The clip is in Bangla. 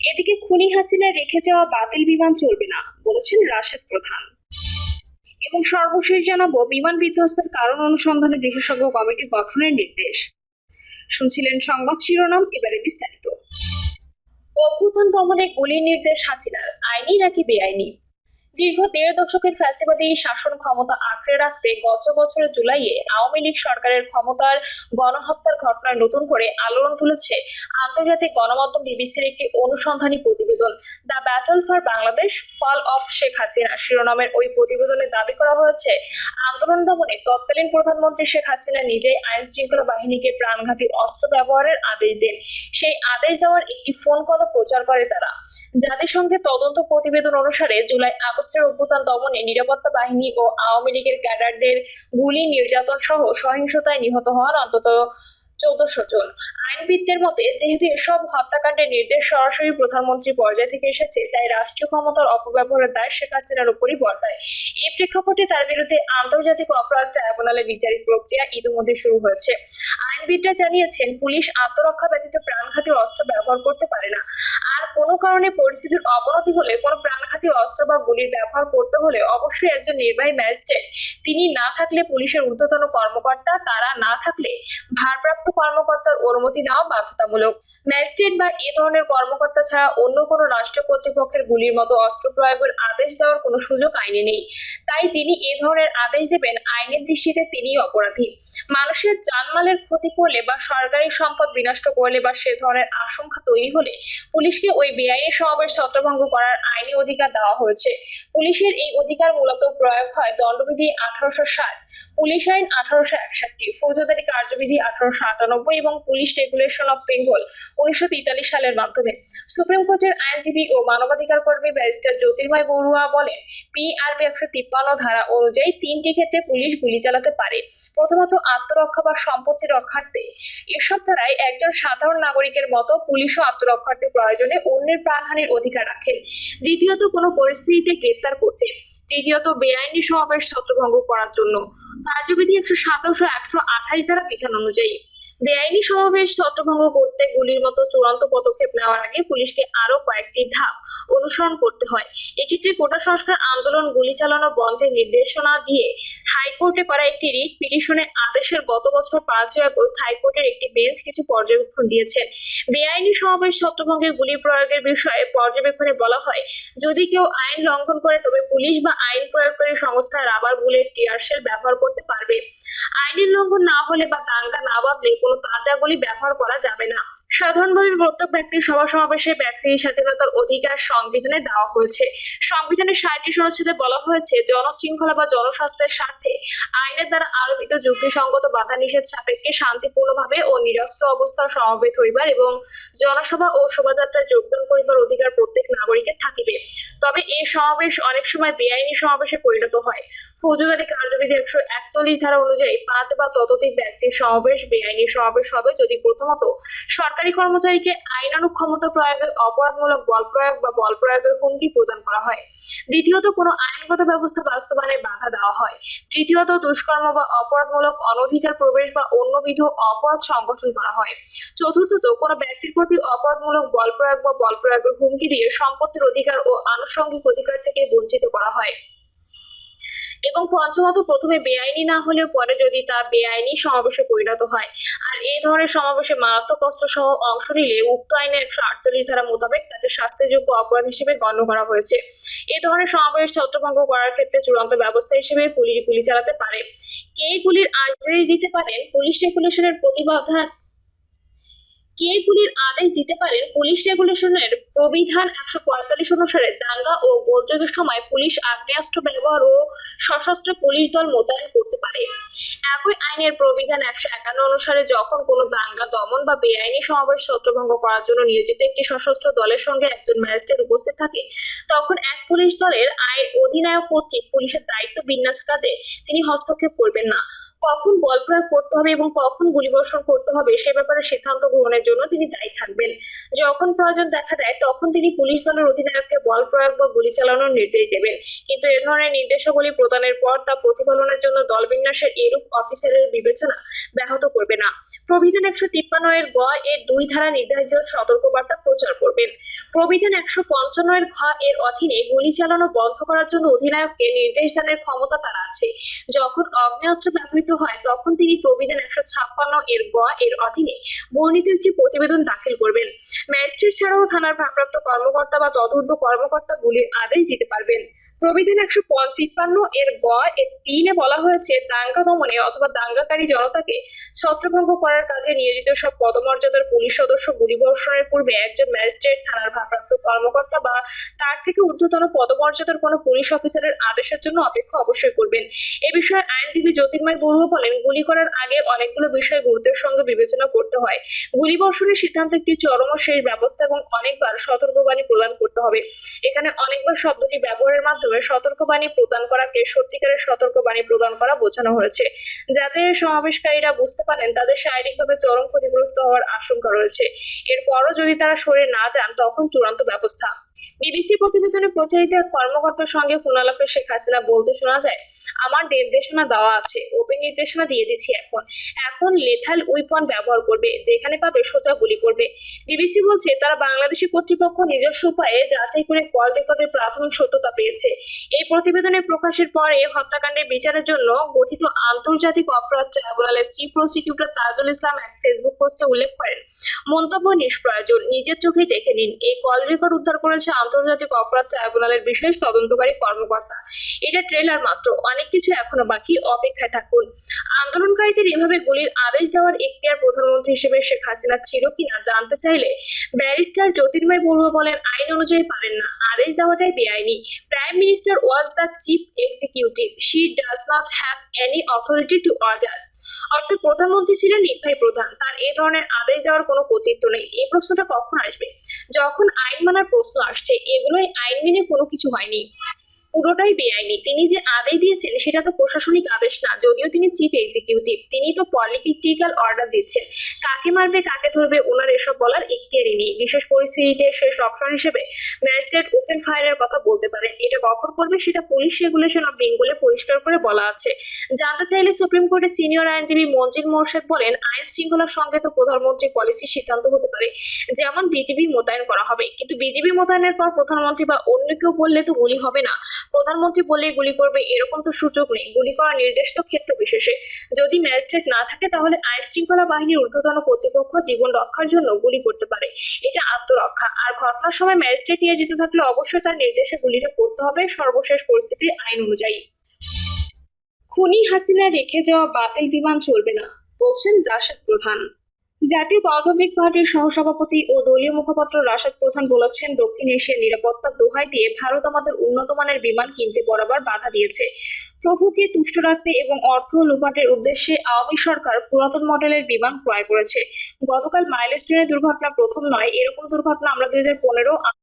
এদিকে খুনি হাসিনা রেখে যাওয়া বাতিল বিমান চলবে না, বলেছেন রাশেদ প্রধান। এবং সর্বশেষ জানাব, বিমান বিধ্বস্তের কারণ অনুসন্ধানে বিশেষজ্ঞ কমিটি গঠনের নির্দেশ। শুনছিলেন সংবাদ শিরোনাম, এবারে বিস্তারিত। অভ্যুত্থান দমনে গুলির নির্দেশ হাসিনার, আইনি নাকি বেআইনি? দীর্ঘ দেড় দশকের ফ্যাসিবাদী শাসন ক্ষমতা আঁকড়ে রাখতে গত বছরের জুলাইয়ে আওয়ামী লীগ সরকারের ক্ষমতার গণহত্যার ঘটনায় নতুন করে আলোড়ন তুলেছে আন্তর্জাতিক গণমাধ্যম বিবিসির একটি অনুসন্ধানী প্রতিবেদন। The battle for Bangladesh, fall of Sheikh Hasina. শিরোনামের ওই প্রতিবেদনে দাবি করা হয়েছে, আন্দোলন দমনে তৎকালীন প্রধানমন্ত্রী শেখ হাসিনা নিজেই আইন শৃঙ্খলা বাহিনীকে প্রাণঘাতী অস্ত্র ব্যবহারের আদেশ দেন। সেই আদেশ দেওয়ার একটি ফোন কলও প্রচার করে তারা। জাতিসংঘের তদন্ত প্রতিবেদন অনুসারে জুলাই আগস্টের অভ্যুত্থান দমনে নিরাপত্তা বাহিনী ও আওয়ামী লীগের ক্যাডারদের গুলি, নির্যাতন সহ সহিংসতায় নিহত হওয়ার অন্তত চৌদ্দশো জন। আইনবিদদের মতে, যেহেতু এসব হত্যাকাণ্ডের নির্দেশ সরাসরি প্রধানমন্ত্রী পর্যায় থেকে এসেছে, তাই রাষ্ট্রীয় ক্ষমতার অপব্যবহারের দায় শেখ হাসিনার উপরই বর্তায়। এই প্রেক্ষাপটে তার বিরুদ্ধে আন্তর্জাতিক অপরাধ ট্রাইব্যুনালে বিচারিক প্রক্রিয়া ইতিমধ্যে শুরু হয়েছে। আইনবিদরা জানিয়েছেন, পুলিশ আত্মরক্ষা ব্যতীত প্রাণঘাতী অস্ত্র ব্যবহার করতে পারে না। আর কোনো কারণে পরিস্থিতির অবনতি হলে কোনো প্রাণঘাতী অস্ত্র বা গুলির ব্যবহার করতে হলে অবশ্যই একজন নির্বাহী ম্যাজিস্ট্রেট। তিনি না থাকলে পুলিশের ঊর্ধ্বতন কর্মকর্তা, তারা না থাকলে ভারপ্রাপ্ত কর্মকর্তার অনুমতি নেওয়া বাধ্যতামূলক। ম্যাজিস্ট্রেট বা এ ধরনের কর্মকর্তা ছাড়া অন্য কোনো রাষ্ট্র কর্তৃপক্ষের গুলির মতো অস্ত্র প্রয়োগের আদেশ দেওয়ার কোনো সুযোগ আইনে নেই। তাই যিনি এ ধরনের আদেশ দেবেন, আইনের দৃষ্টিতে তিনি অপরাধী। মানুষের জানমালের ক্ষতি করলে বা সরকারি সম্পদ বিনষ্ট করলে বা সে ধরনের আশঙ্কা তৈরি হলে পুলিশকে ওই বেআইনি সমাবেশ ছত্রভঙ্গ করার আইনি অধিকার দেওয়া হয়েছে। পুলিশের এই অধিকার মূলত প্রয়োগ হয় দণ্ডবিধি আঠারোশো ষাট পুলিশ আইন আঠারোশো একষট্টি, ফৌজদারি কার্যবিধি আঠারোশো আটানব্বই এবং পুলিশ রেগুলেশন অফ বেঙ্গল উনিশশো তেতাল্লিশ সালের মাধ্যমে। সুপ্রিম কোর্টের আইনজীবী ও মানবাধিকার কর্মী ব্যারিস্টার জ্যোতির্ময় বড়ুয়া বলেন পিআরবি একশো তিপ্পান্ন ধারা অনুযায়ী তিনটি ক্ষেত্রে পুলিশ গুলি চালাতে পারে। প্রথমত আত্মরক্ষা বা সম্পত্তি রক্ষার্থে। এসব ধারায় একজন সাধারণ নাগরিকের মতো পুলিশও আত্মরক্ষার্থে প্রয়োজনে অন্যের প্রাণহানির অধিকার রাখেন। দ্বিতীয়ত কোনো পরিস্থিতিতে গ্রেপ্তার করতে। তৃতীয়ত বেআইনি সমাবেশ ছত্রভঙ্গ করার জন্য। কার্যবিধি একশো সাতাশ, একশো আঠাশ ধারা বিধান অনুযায়ী। বেআইনি সমাবেশ ছত্রভঙ্গ করতে গুলির মতো চূড়ান্ত পদক্ষেপ নেওয়ার আগে পুলিশকে আরও কয়েকটি ধাপ অনুসরণ করতে হয়। এক্ষেত্রে কোটা সংস্কার আন্দোলন, গুলি চালানো বন্ধের নির্দেশনা দিয়ে হাইকোর্টে করা একটি রিট পিটিশনের আদেশের গত বছর পাঁচই আগস্ট হাইকোর্টের একটি বেঞ্চ কিছু পর্যবেক্ষণ দিয়েছেন। বেআইনি সমাবেশ ছত্রভঙ্গে গুলি প্রয়োগের বিষয়ে পর্যবেক্ষণে বলা হয়, যদি কেউ আইন লঙ্ঘন করে তবে পুলিশ বা আইন প্রয়োগকারী সংস্থা রাবার বুলেট টিয়ারশেল ব্যবহার করতে পারবে। আইনের লঙ্ঘন না হলে বা দাঙ্গা না বাঁধলে কোনো তাজা গুলি ব্যবহার করা যাবে না। সাধারণভাবে প্রত্যেক ব্যক্তির সভা সমাবেশে ব্যক্তির স্বাধীনতার অধিকার সংবিধানে দেওয়া হয়েছে। সংবিধানের ষাটটি অনুচ্ছেদে বলা হয়েছে, জনশৃঙ্খলা বা জনস্বাস্থ্যের স্বার্থে আইনের দ্বারা আরোপিত যুক্তিসঙ্গত বাধা নিষেধ সাপেক্ষে শান্তিপূর্ণভাবে ও নিরস্ত্র অবস্থার সমাবেত হইবার এবং জনসভা ও শোভাযাত্রায় যোগদান করিবার অধিকার প্রত্যেক নাগরিকের থাকিবে। তবে এই সমাবেশ অনেক সময় বেআইনি সমাবেশে পরিণত হয়। ফৌজদারি কার্যবিধি একশো একচল্লিশ ধারা অনুযায়ী পাঁচ বা ততোধিক ব্যক্তির সমাবেশ, বেআইনি সমাবেশ হবে যদি প্রথমত সরকারি কর্মচারীকে আইনানুগ ক্ষমতা প্রয়োগে অপরাধমূলক বল প্রয়োগ বা বল প্রয়োগের হুমকি প্রদান করা হয়। দ্বিতীয়ত, কোনো আইনগত ব্যবস্থা বাস্তবায়নে বাধা দেওয়া হয়। তৃতীয়ত, দুষ্কর্ম বা অপরাধমূলক অনধিকার প্রবেশ বা অন্যবিধ অপরাধ সংগঠন করা হয়। চতুর্থত, কোনো ব্যক্তির প্রতি অপরাধমূলক বল প্রয়োগ বা বল প্রয়োগের হুমকি দিয়ে সম্পত্তির অধিকার ও আনুষঙ্গিক অধিকার থেকে বঞ্চিত করা হয়। এবং পঞ্চমত প্রথমে বেআইনি না হলেও পরে যদি তা বেআইনি সমাবেশে পরিণত হয়। আর এই ধরনের সমাবেশে মারাত্মক কষ্ট সহ অংশ নিলে উক্ত আইনে একশো আটচল্লিশ ধারা মোতাবেক তাকে শাস্তিযোগ্য অপরাধ হিসেবে গণ্য করা হয়েছে। এ ধরনের সমাবেশ ছত্রভঙ্গ করার ক্ষেত্রে চূড়ান্ত ব্যবস্থা হিসেবে পুলিশ গুলি চালাতে পারে। কে গুলির আদেশ দিতে পারেন, পুলিশ রেগুলেশনের প্রতিবাধা কে গুলির আদেশ দিতে পারেন পুলিশ রেগুলেশনের প্রবিধান একশো পঁয়তাল্লিশ অনুসারে দাঙ্গা ও গোলযোগের সময় পুলিশ আগ্নেয়াস্ত্র ব্যবহার ও সশস্ত্র পুলিশ দল মোতায়েন করতে পারে। একই আইনের প্রবিধান একশো একান্ন অনুসারে যখন কোনো দাঙ্গা, দমন বা বেআইনি সমাবেশ ছত্রভঙ্গ করার জন্য নিয়োজিত একটি সশস্ত্র দলের সঙ্গে একজন ম্যাজিস্ট্রেট উপস্থিত থাকে, তখন এক পুলিশ দলের আইন অধিনায়ক কর্তৃক পুলিশের দায়িত্ব বিন্যাস কাজে তিনি হস্তক্ষেপ করবেন না। কখন বল প্রয়োগ করতে হবে এবং কখন গুলিবর্ষণ করতে হবে, সে ব্যাপারে সিদ্ধান্ত গ্রহণের জন্য তিনি দায়ী থাকবেন। যখন প্রয়োজন দেখা দেয়, তখন তিনি পুলিশ দলের অধিনায়ককে বল প্রয়োগ বা গুলি চালানোর নির্দেশ দেবেন। কিন্তু এ ধরনের নির্দেশাবলী প্রদানের পর তা প্রতিফলনের জন্য দল বিন্যাসের এরূপ অফিসারের বিবেচনা ব্যাহত করবে না। প্রবিধান একশো তিপ্পান্ন এর গ এর দুই ধারা নির্ধারিত সতর্কবার্তা প্রচার করবেন। প্রবিধান একশো পঞ্চান্ন এর ঘ এর অধীনে গুলি চালানো বন্ধ করার জন্য অধিনায়ককে নির্দেশ দানের ক্ষমতা তার আছে। যখন অগ্নেয়াস্ত্র ব্যবহৃত হয়, তখন তিনি প্রবিধান একশো ছাপ্পান্ন এর গ এর অধীনে বর্ণিত একটি প্রতিবেদন দাখিল করবেন। ম্যাজিস্ট্রেট ছাড়াও থানার ভারপ্রাপ্ত কর্মকর্তা বা তদূর্ধ্ব কর্মকর্তা গুলির আদেশ দিতে পারবেন। প্রবিধান একশো তিপ্পান্ন এর গ এর তিনে বলা হয়েছে দাঙ্গা দমনে অথবা দাঙ্গাকারী জনতাকে ছত্রভঙ্গ করার কাজে নিয়োজিত সব পদমর্যাদার পুলিশ সদস্য গুলিবর্ষণের পূর্বে একজন ম্যাজিস্ট্রেট, থানার ভারপ্রাপ্ত কর্মকর্তা বা তার থেকে ঊর্ধ্বতন পদমর্যাদার কোনো পুলিশ অফিসারের আদেশের জন্য অপেক্ষা অবশ্যই করবেন। এ বিষয়ে আইনজীবী জ্যোতির্ময় বড়ুয়া বলেন, গুলি করার আগে অনেকগুলো বিষয় গুরুত্বের সঙ্গে বিবেচনা করতে হয়। গুলিবর্ষণের সিদ্ধান্ত একটি চরম শেষ ব্যবস্থা এবং অনেকবার সতর্কবাণী প্রদান করতে হবে। এখানে অনেকবার শব্দটি ব্যবহারের মাধ্যমে সতর্কবাণী প্রদান করাকে সত্যিকারের সতর্কবাণী প্রদান করা বোঝানো হয়েছে। যাতে সমাবেশকারীরা বুঝতে পারেন তাদের শারীরিকভাবে চরম ক্ষতিগ্রস্ত হওয়ার আশঙ্কা রয়েছে। এরপরও যদি তারা সরে না যান, তখন চূড়ান্ত ব্যবস্থা। বিবিসি প্রতিবেদনে প্রচারিত কর্মকর্তার সঙ্গে ফোনালাপে শেখ হাসিনা বলতে শোনা যায় আমার নির্দেশনা দেওয়া আছে। ওপেন নির্দেশনা দিয়ে দিচ্ছি এখন। এখন লেথাল উইপন ব্যবহার করবে, যেখানে পাবে সোজা গুলি করবে। বিবিসি বলছে, তারা বাংলাদেশি কর্তৃপক্ষ নিজস্ব উপায়ে যাচাই করে কল রেকর্ডের প্রাথমিক সত্যতা পেয়েছে। এই প্রতিবেদনের প্রকাশের পরে হত্যাকাণ্ডের বিচারের জন্য গঠিত আন্তর্জাতিক অপরাধ ট্রাইব্যুনালের চিফ প্রসিকিউটর তাজুল ইসলাম এক ফেসবুক পোস্টে উল্লেখ করেন, মন্তব্য নিষ্প্রয়োজন, নিজের চোখেই দেখে নিন। এই কল রেকর্ড উদ্ধার করেছে আন্তর্জাতিক অপরাধ ট্রাইব্যুনালের বিশেষ তদন্তকারী কর্মকর্তা। এটা ট্রেলার মাত্র। অনেক কিছু এখনও বাকি, অপেক্ষায় থাকুন। আন্দোলনকারীদের এভাবে গুলির আদেশ দেওয়ার এখতিয়ার প্রধানমন্ত্রী হিসেবে শেখ হাসিনা ছিল কিনা জানতে চাইলে ব্যারিস্টার জ্যোতির্ময় বড়ুয়া বলেন, আইন অনুযায়ী পারেন না। আদেশ দেওয়াটাই বেআইনি। Prime minister was the chief executive. She does not have any authority to order. অর্থাৎ প্রধানমন্ত্রী ছিলেন নির্বাহী প্রধান। তার এই ধরনের আদেশ দেওয়ার কোনো কর্তৃত্ব নেই। এই প্রশ্নটা কখন আসবে? যখন আইন মানার প্রশ্ন আসছে, এগুলোই আইন মেনে কোনো কিছু হয়নি। পুরোটাই বেআইনি। তিনি যে আদেশ দিয়েছেন, সেটা তো প্রশাসনিক আদেশ না, যদিও তিনি চিফ এক্সিকিউটিভ তিনি তো পলিটিক্যাল অর্ডার দিচ্ছেন। কাকে মারবে, কাকে ধরবে, ওনার এসব বলার এখতিয়ারই নেই। বিশেষ পরিস্থিতিতে শেষ অপশন হিসেবে ম্যাজিস্ট্রেট ওপেন ফায়ারের কথা বলতে পারেন। এটা কখন করবে, সেটা পুলিশ রেগুলেশন অফ বেঙ্গলে পরিষ্কার করে বলা আছে। জানতে চাইলে সুপ্রিম কোর্টের সিনিয়র আইনজীবী মঞ্জিল মোর্শেদ বলেন, আইন শৃঙ্খলার সঙ্গে তো প্রধানমন্ত্রী পলিসির সিদ্ধান্ত হতে পারে, যেমন বিজিবি মোতায়েন করা হবে। কিন্তু বিজিবি মোতায়েনের পর প্রধানমন্ত্রী বা অন্য কেউ বললে তো গুলি হবে না। প্রধানমন্ত্রী বললে গুলি করবে, এরকম তো সুযোগ নেই। গুলি করার নির্দেশ তো ক্ষেত্র বিশেষে। যদি ম্যাজিস্ট্রেট না থাকে, তাহলে আইন শৃঙ্খলা বাহিনীর ঊর্ধ্বতন কর্তৃপক্ষ জীবন রক্ষার জন্য গুলি করতে পারে। এটা আত্মরক্ষা। আর ঘটনার সময় ম্যাজিস্ট্রেট নিয়োজিত থাকলে অবশ্যই তার নির্দেশে গুলিটা করতে হবে। সর্বশেষ পরিস্থিতি আইন অনুযায়ী। খুনি হাসিনা রেখে যাওয়া বাতিল বিমান চলবে না, বলছেন রাশেদ প্রধান। জাতীয় গণতান্ত্রিক পার্টির সহসভাপতি ও দলীয় মুখপাত্র রাশেদ প্রধান বলেছেন, দক্ষিণ এশিয়ার নিরাপত্তা দোহাই দিয়ে ভারত আমাদের উন্নত মানের বিমান কিনতে বরাবর বাধা দিয়েছে। প্রভুকে তুষ্ট রাখতে এবং অর্থ লোপাটের উদ্দেশ্যে আওয়ামী সরকার পুরাতন মডেলের বিমান ক্রয় করেছে। গতকাল মাইলস্টোনের দুর্ঘটনা প্রথম নয়, এরকম দুর্ঘটনা আমরা দুই হাজার পনেরো